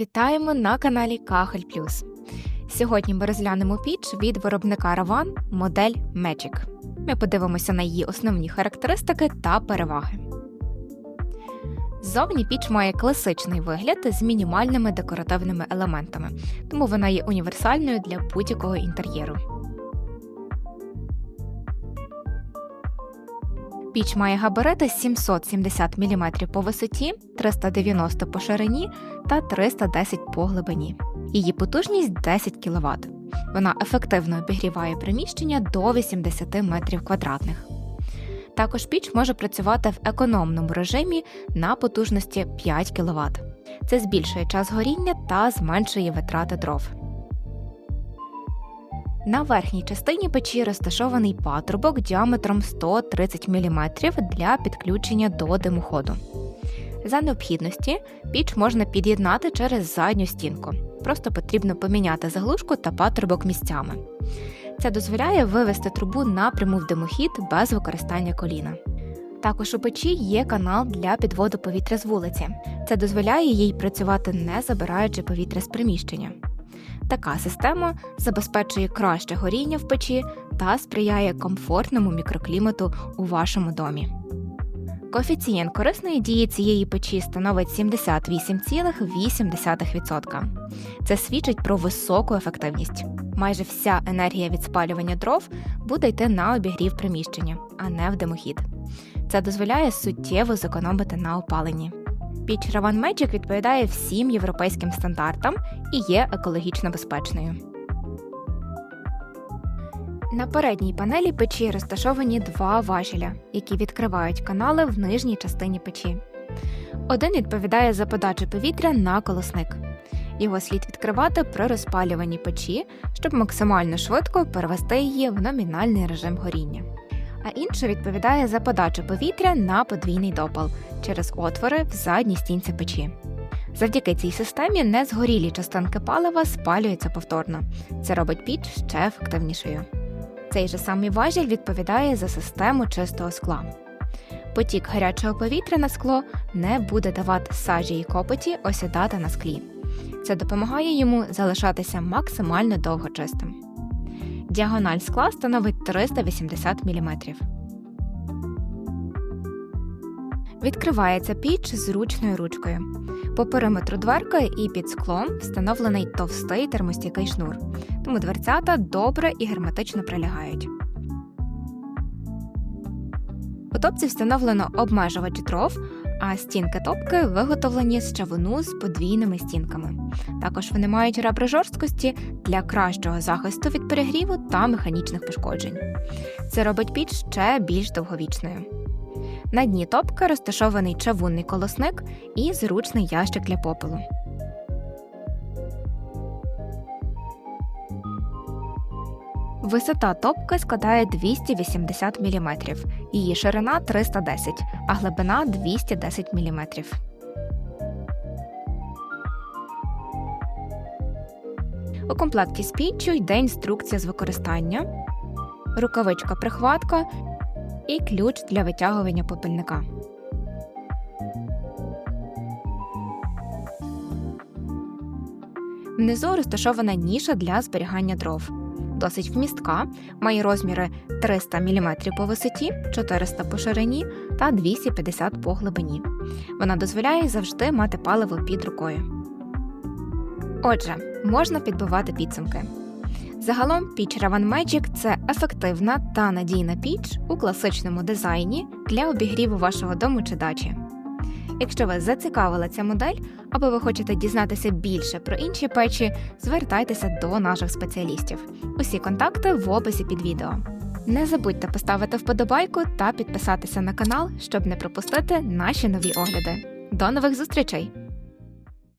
Вітаємо на каналі Кахель Плюс. Сьогодні ми розглянемо піч від виробника Раван модель Magic. Ми подивимося на її основні характеристики та переваги. Зовні піч має класичний вигляд з мінімальними декоративними елементами, тому вона є універсальною для будь-якого інтер'єру. Піч має габарити 770 мм по висоті, 390 по ширині та 310 по глибині. Її потужність 10 кВт. Вона ефективно обігріває приміщення до 80 метрів квадратних. Також піч може працювати в економному режимі на потужності 5 кВт. Це збільшує час горіння та зменшує витрати дров. На верхній частині печі розташований патрубок діаметром 130 мм для підключення до димоходу. За необхідності піч можна під'єднати через задню стінку. Просто потрібно поміняти заглушку та патрубок місцями. Це дозволяє вивести трубу напряму в димохід без використання коліна. Також у печі є канал для підводу повітря з вулиці. Це дозволяє їй працювати не забираючи повітря з приміщення. Така система забезпечує краще горіння в печі та сприяє комфортному мікроклімату у вашому домі. Коефіцієнт корисної дії цієї печі становить 78,8%. Це свідчить про високу ефективність. Майже вся енергія від спалювання дров буде йти на обігрів приміщення, а не в димохід. Це дозволяє суттєво зекономити на опаленні. Піч Ravan Magic відповідає всім європейським стандартам і є екологічно безпечною. На передній панелі печі розташовані два важеля, які відкривають канали в нижній частині печі. Один відповідає за подачу повітря на колосник. Його слід відкривати при розпалюванні печі, щоб максимально швидко перевести її в номінальний режим горіння. А інший відповідає за подачу повітря на подвійний допал через отвори в задній стінці печі. Завдяки цій системі незгорілі частинки палива спалюються повторно. Це робить піч ще ефективнішою. Цей же самий важіль відповідає за систему чистого скла. Потік гарячого повітря на скло не буде давати сажі і копоті осідати на склі. Це допомагає йому залишатися максимально довго чистим. Діагональ скла становить 380 мм. Відкривається піч зручною ручкою. По периметру дверки і під склом встановлений товстий термостійкий шнур, тому дверцята добре і герметично прилягають. У топці встановлено обмежувач дров, а стінки топки виготовлені з чавуну з подвійними стінками. Також вони мають ребри жорсткості для кращого захисту від перегріву та механічних пошкоджень. Це робить піч ще більш довговічною. На дні топки розташований чавунний колосник і зручний ящик для попелу. Висота топки складає 280 мм, її ширина 310, а глибина 210 мм. У комплекті з піччю йде інструкція з використання, рукавичка прихватка і ключ для витягування попельника. Внизу розташована ніша для зберігання дров. Досить вмістка, має розміри 300 мм по висоті, 400 по ширині та 250 по глибині. Вона дозволяє завжди мати паливо під рукою. Отже, можна підбивати підсумки. Загалом піч Ravan Magic – це ефективна та надійна піч у класичному дизайні для обігріву вашого дому чи дачі. Якщо вас зацікавила ця модель, або ви хочете дізнатися більше про інші печі, звертайтеся до наших спеціалістів. Усі контакти в описі під відео. Не забудьте поставити вподобайку та підписатися на канал, щоб не пропустити наші нові огляди. До нових зустрічей!